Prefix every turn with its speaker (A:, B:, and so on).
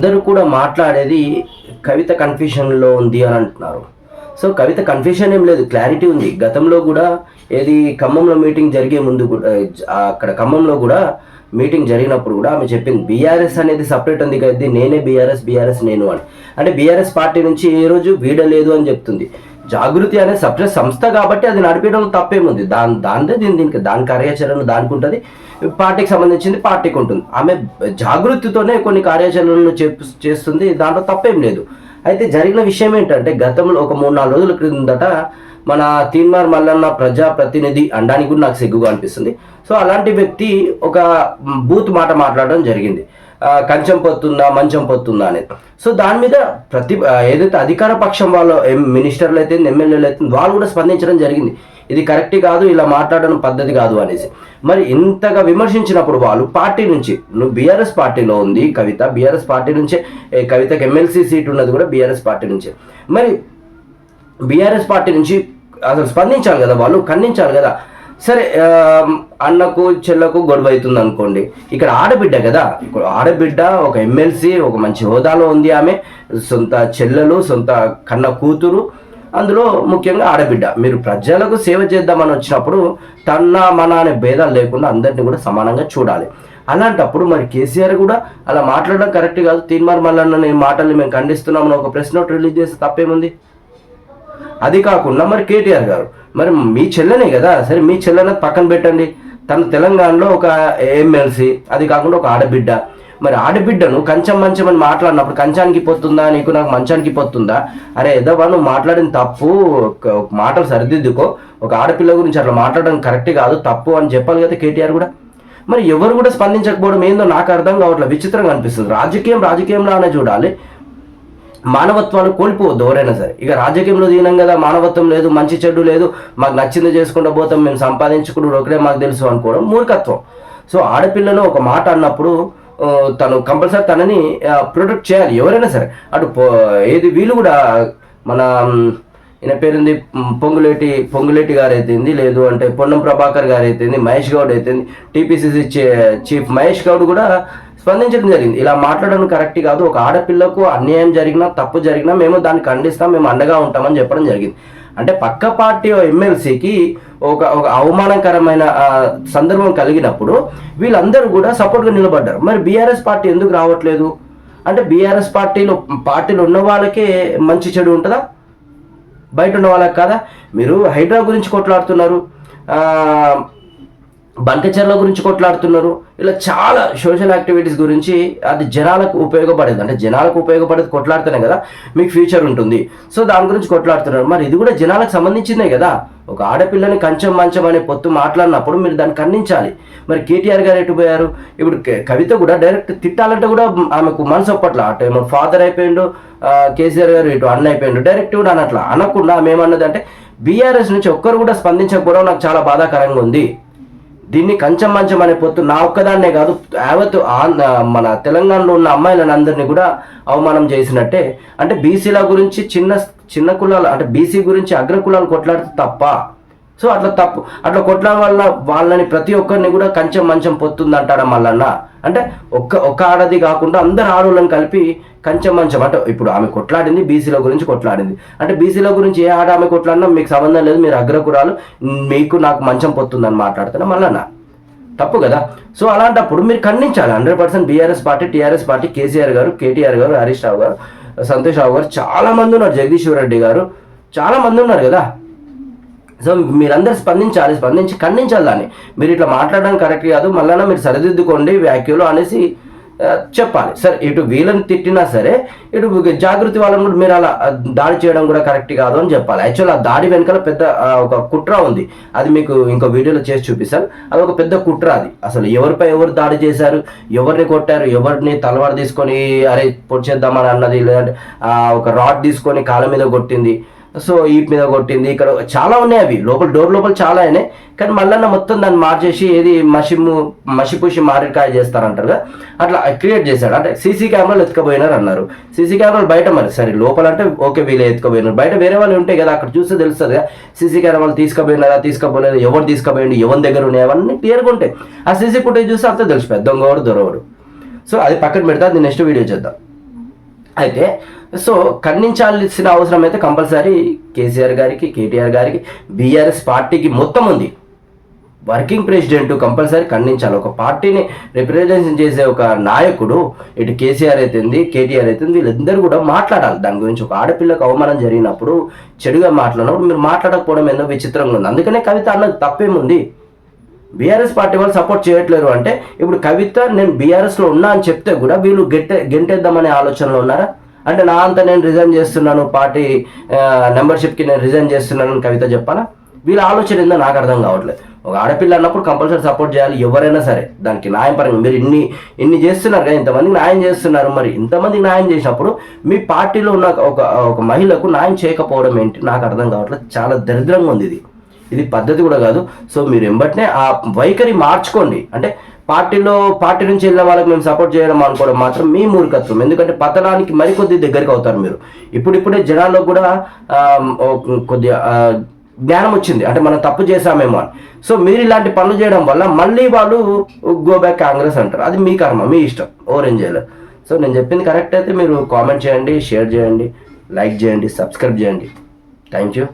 A: అందరూ కూడా మాట్లాడేది కవిత కన్ఫ్యూషన్లో ఉంది అని అంటున్నారు. సో కవిత కన్ఫ్యూషన్ ఏం లేదు క్లారిటీ ఉంది. గతంలో కూడా ఏది ఖమ్మంలో మీటింగ్ జరిగే ముందు కూడా అక్కడ ఖమ్మంలో కూడా మీటింగ్ జరిగినప్పుడు కూడా ఆమె చెప్పింది బీఆర్ఎస్ అనేది సపరేట్ ఉంది కదా నేనే బీఆర్ఎస్ బీఆర్ఎస్ నేను అని. అంటే బీఆర్ఎస్ పార్టీ నుంచి ఏ రోజు వీడలేదు అని చెప్తుంది. జాగృతి అనే సపరేట్ సంస్థ కాబట్టి అది నడిపించడంలో తప్పేముంది? దాని దాంతో దీని దీనికి దాని కార్యాచరణ దానికి ఉంటుంది పార్టీకి సంబంధించింది పార్టీకి ఉంటుంది. ఆమె జాగృతితోనే కొన్ని కార్యాచరణలు చెప్పు చేస్తుంది. దాంట్లో తప్పేం లేదు. అయితే జరిగిన విషయం ఏంటంటే గతంలో ఒక మూడు నాలుగు రోజుల క్రిందట మన తీన్మార్ మల్లన్న ప్రజా ప్రతినిధి అనడానికి కూడా నాకు సిగ్గుగా అనిపిస్తుంది. సో అలాంటి వ్యక్తి ఒక బూత్ మాట మాట్లాడడం జరిగింది. కంచం పొత్తుందా మంచం పొత్తుందా అనేది. సో దాని మీద ప్రతి ఏదైతే అధికార పక్షం వాళ్ళు మినిస్టర్లు అయితే ఎమ్మెల్యేలు అయితే వాళ్ళు కూడా స్పందించడం జరిగింది. ఇది కరెక్ట్ కాదు ఇలా మాట్లాడడం పద్ధతి కాదు అనేసి. మరి ఇంతగా విమర్శించినప్పుడు వాళ్ళు పార్టీ నుంచి నువ్వు బీఆర్ఎస్ పార్టీలో ఉంది కవిత బీఆర్ఎస్ పార్టీ నుంచే కవితకి ఎమ్మెల్సీ సీట్ ఉన్నది కూడా బీఆర్ఎస్ పార్టీ నుంచే. మరి బీఆర్ఎస్ పార్టీ నుంచి అసలు స్పందించాలి కదా వాళ్ళు ఖండించాలి కదా. సరే అన్నకు చెల్లకు గొడవ అవుతుంది అనుకోండి. ఇక్కడ ఆడబిడ్డ కదా ఆడబిడ్డ ఒక ఎమ్మెల్సీ ఒక మంచి హోదాలో ఉంది ఆమె సొంత చెల్లెలు సొంత కన్న కూతురు అందులో ముఖ్యంగా ఆడబిడ్డ. మీరు ప్రజలకు సేవ చేద్దామని వచ్చినప్పుడు తన్న మన అనే భేదాలు లేకుండా అందరినీ కూడా సమానంగా చూడాలి. అలాంటప్పుడు మరి కేసీఆర్ కూడా అలా మాట్లాడడం కరెక్ట్ కాదు. తీన్మార్ మల్లన్న మాటల్ని మేము ఖండిస్తున్నామని ఒక ప్రెస్ నోట్ రిలీజ్ చేస్తే తప్పేముంది? అది కాకుండా మరి కేటీఆర్ గారు. మరి మీ చెల్లెనే కదా సరే మీ చెల్లెన పక్కన పెట్టండి. తన తెలంగాణలో ఒక ఎమ్మెల్సీ అది కాకుండా ఒక ఆడబిడ్డ. మరి ఆడబిడ్డను కంచం మంచం అని మాట్లాడినప్పుడు కంచానికి పోతుందా నీకు? నాకు మంచానికి పోతుందా? అరే ఎదవా నువ్వు మాట్లాడిన తప్పు ఒక- మాటలు సరిదిద్దుకో. ఒక ఆడపిల్ల గురించి అట్లా మాట్లాడడం కరెక్ట్ కాదు తప్పు అని చెప్పాలి కదా కేటీఆర్ కూడా. మరి ఎవరు కూడా స్పందించకపోవడం ఏందో నాకు అర్థం కావట్లేదు విచిత్రంగా అనిపిస్తుంది. రాజకీయం రాజకీయంలానే చూడాలి. మానవత్వాన్ని కోల్పోవద్దు ఎవరైనా సరే. ఇక రాజకీయంలో దిగినాం కదా మానవత్వం లేదు మంచి చెడు లేదు మాకు నచ్చింది చేసుకుంటూ పోతాం మేము సంపాదించుకుంటూ ఒకటే మాకు తెలుసు అనుకోవడం మూర్ఖత్వం. సో ఆడపిల్లలు ఒక మాట అన్నప్పుడు తను కంపల్సరీ తనని ప్రొటెక్ట్ చేయాలి ఎవరైనా సరే. అటు ఏది వీళ్ళు కూడా మన ఈయన పేరుంది పొంగులేటి పొంగులేటి గారు అయితేంది లేదు అంటే పొన్నం ప్రభాకర్ గారు అయితేంది మహేష్ గౌడ్ అయితేంది టీపీసీసీ చీఫ్ మహేష్ గౌడ్ కూడా స్పందించడం జరిగింది. ఇలా మాట్లాడడం కరెక్ట్ కాదు. ఒక ఆడపిల్లకు అన్యాయం జరిగినా తప్పు జరిగినా మేము దాన్ని ఖండిస్తాం మేము అండగా ఉంటామని చెప్పడం జరిగింది. అంటే పక్క పార్టీ ఎమ్మెల్సీకి ఒక ఒక అవమానకరమైన సందర్భం కలిగినప్పుడు వీళ్ళందరూ కూడా సపోర్ట్గా నిలబడ్డారు. మరి బీఆర్ఎస్ పార్టీ ఎందుకు రావట్లేదు? అంటే బీఆర్ఎస్ పార్టీలో పార్టీలో ఉన్న వాళ్ళకే మంచి చెడు ఉంటుందా? బయట ఉన్న వాళ్ళకి కాదా? మీరు హైడ్రా గురించి కొట్లాడుతున్నారు. బంకచర్ల గురించి కొట్లాడుతున్నారు. ఇలా చాలా సోషల్ యాక్టివిటీస్ గురించి అది జనాలకు ఉపయోగపడేది. అంటే జనాలకు ఉపయోగపడేది కొట్లాడితేనే కదా మీకు ఫ్యూచర్ ఉంటుంది. సో దాని గురించి కొట్లాడుతున్నారు. మరి ఇది కూడా జనాలకు సంబంధించిందే కదా. ఒక ఆడపిల్లని కంచం మంచం అనే పొత్తు మాట్లాడినప్పుడు మీరు దాన్ని ఖండించాలి. మరి కేటీఆర్ గారు ఎటు పోయారు? ఇప్పుడు కవిత కూడా డైరెక్ట్ తిట్టాలంటే కూడా ఆమెకు మనసు ఒప్పట్ల. అటు ఏమో ఫాదర్ అయిపోయిండు కేసీఆర్ గారు ఇటు అన్న అయిపోయిండు. డైరెక్ట్ కూడా అనట్లా. అనకుండా ఆమె ఏమన్నది అంటే బీఆర్ఎస్ నుంచి ఒక్కరు కూడా స్పందించకపోవడం నాకు చాలా బాధాకరంగా ఉంది. దీన్ని కంచం మంచం అనే పొత్తు నా ఒక్కదాన్నే కాదు యావత్ ఆంధ్ర మన తెలంగాణలో ఉన్న అమ్మాయిలను అందరినీ కూడా అవమానం చేసినట్టే. అంటే బీసీల గురించి చిన్న చిన్న కులాలు అంటే బీసీ గురించి అగ్ర కులాలు కొట్లాడితే తప్ప. సో అట్లా తప్పు అట్లా కొట్లాడడం వల్ల వాళ్ళని ప్రతి ఒక్కరిని కూడా కంచెం మంచం పొత్తుంది అంటాడా మళ్ళన్నా అంటే ఒక్క ఒక్క ఆడది కాకుండా అందరు ఆడవాళ్ళని కలిపి కంచెం మంచం అంటే ఇప్పుడు ఆమె కొట్లాడింది బీసీల గురించి కొట్లాడింది. అంటే బీసీల గురించి ఏ ఆడ ఆమె కొట్లాడినా మీకు సంబంధం లేదు మీరు అగ్రకురాలు మీకు నాకు మంచం పొత్తుందని మాట్లాడుతున్నా మళ్ళా తప్పు కదా? సో అలాంటప్పుడు మీరు ఖండించాలి. Hundred percent BRS party TRS party KCR garu KTR garu Harish Rao గారు సంతోష్ రావు గారు చాలా మంది ఉన్నారు. జగదీశ్వర్ రెడ్డి గారు చాలా మంది ఉన్నారు కదా? సో మీరందరూ స్పందించాలి స్పందించి ఖండించాలి దాన్ని. మీరు ఇట్లా మాట్లాడడం కరెక్ట్ కాదు మళ్ళీ మీరు సరిదిద్దుకోండి వ్యాఖ్యలు అనేసి చెప్పాలి. సరే ఇటు వీళ్ళని తిట్టినా సరే ఇటు జాగృతి వాళ్ళని కూడా మీరు అలా దాడి చేయడం కూడా కరెక్ట్ కాదు అని చెప్పాలి. యాక్చువల్ ఆ దాడి వెనకాల పెద్ద ఒక కుట్ర ఉంది. అది మీకు ఇంకో వీడియోలో చేసి చూపిస్తాను. అది ఒక పెద్ద కుట్ర అది. అసలు ఎవరిపై ఎవరు దాడి చేశారు ఎవరిని కొట్టారు ఎవరిని తలవారు తీసుకొని అరే పొడిచేద్దామని అన్నది లేదంటే ఒక రాడ్ తీసుకొని కాళ్ళ మీద కొట్టింది. సో ఈ మీద కొట్టింది. ఇక్కడ చాలా ఉన్నాయి అవి. లోపల డోర్ లోపల చాలా అయినాయి. కానీ మళ్ళీ మొత్తం దాన్ని మార్చేసి ఏది మషిము మసిపూసి మారికాయ చేస్తారంటారు కదా అట్లా క్రియేట్ చేశాడు. అంటే సీసీ కెమెరాలు ఎత్తుకపోయినారు అన్నారు. సీసీ కెమెరాలు బయట మరి. సరే లోపల అంటే ఓకే వీళ్ళు ఎత్తుకపోయినారు. బయట వేరే వాళ్ళు ఉంటాయి కదా అక్కడ చూస్తే తెలుస్తుంది కదా సీసీ కెమెరాలు తీసుకుపోయినారా తీసుకుపోలేదు ఎవరు తీసుకుపోయింది ఎవరి దగ్గర ఉన్నాయి అవన్నీ క్లియర్గా ఉంటాయి. ఆ సీసీ ఫుటేజ్ చూస్తే అంతా తెలుసు. దొంగవాడు దొరవడు. సో అది పక్కన పెడతా అది నెక్స్ట్ వీడియో చేద్దాం. అయితే సో ఖండించాల్సిన అవసరం అయితే కంపల్సరీ కేసీఆర్ గారికి కేటీఆర్ గారికి బీఆర్ఎస్ పార్టీకి మొత్తం ఉంది. వర్కింగ్ ప్రెసిడెంట్ కంపల్సరీ ఖండించాలి. ఒక పార్టీని రిప్రజెంటేషన్ చేసే ఒక నాయకుడు ఇటు కేసీఆర్ అయితుంది కేటీఆర్ అయితుంది వీళ్ళందరూ కూడా మాట్లాడాలి. దాని గురించి ఒక ఆడపిల్లకు అవమానం జరిగినప్పుడు చెడుగా మాట్లాడినప్పుడు మీరు మాట్లాడకపోవడం ఏదో విచిత్రంగా ఉంది. అందుకనే కవిత అన్నది తప్పేముంది? బీఆర్ఎస్ పార్టీ వాళ్ళు సపోర్ట్ చేయట్లేరు అంటే ఇప్పుడు కవిత నేను బీఆర్ఎస్లో ఉన్నా అని చెప్తే కూడా వీళ్ళు గెట్టే గెంటేద్దామనే ఆలోచనలో ఉన్నారా? అంటే నా అంతా నేను రిజైన్ చేస్తున్నాను పార్టీ మెంబర్షిప్కి నేను రిజైన్ చేస్తున్నాను అని కవిత చెప్పాలా? వీళ్ళ ఆలోచన ఏందో నాకు అర్థం కావట్లేదు. ఒక ఆడపిల్ల అన్నప్పుడు కంపల్సరీ సపోర్ట్ చేయాలి ఎవరైనా సరే. దానికి న్యాయం పరంగా మీరు ఇన్ని ఇన్ని చేస్తున్నారు కదా ఇంతమందికి న్యాయం చేస్తున్నారు మరి. ఇంతమందికి న్యాయం చేసినప్పుడు మీ పార్టీలో ఉన్న ఒక ఒక మహిళకు న్యాయం చేయకపోవడం ఏంటి? నాకు అర్థం కావట్లేదు. చాలా దరిద్రంగా ఉంది ఇది. ఇది పద్ధతి కూడా కాదు. సో మీరు ఎంబట్నే ఆ వైఖరి మార్చుకోండి. అంటే పార్టీలో పార్టీ నుంచి వెళ్ళిన వాళ్ళకి మేము సపోర్ట్ చేయడం అనుకోవడం మాత్రం మీ మూర్ఖత్వం. ఎందుకంటే పతనానికి మరికొద్ది దగ్గరికి అవుతారు మీరు. ఇప్పుడిప్పుడే జనాల్లో కూడా కొద్దిగా జ్ఞానం వచ్చింది. అంటే మనం తప్పు చేశామేమో అని. సో మీరు ఇలాంటి పనులు చేయడం వల్ల మళ్ళీ వాళ్ళు గో బ్యాక్ కాంగ్రెస్ అంటారు. అది మీ కర్మ మీ ఇష్టం. ఓరెంజ్ చేయలేరు సో నేను చెప్పింది కరెక్ట్ అయితే మీరు కామెంట్ చేయండి షేర్ చేయండి లైక్ చేయండి సబ్స్క్రైబ్ చేయండి. Thank you.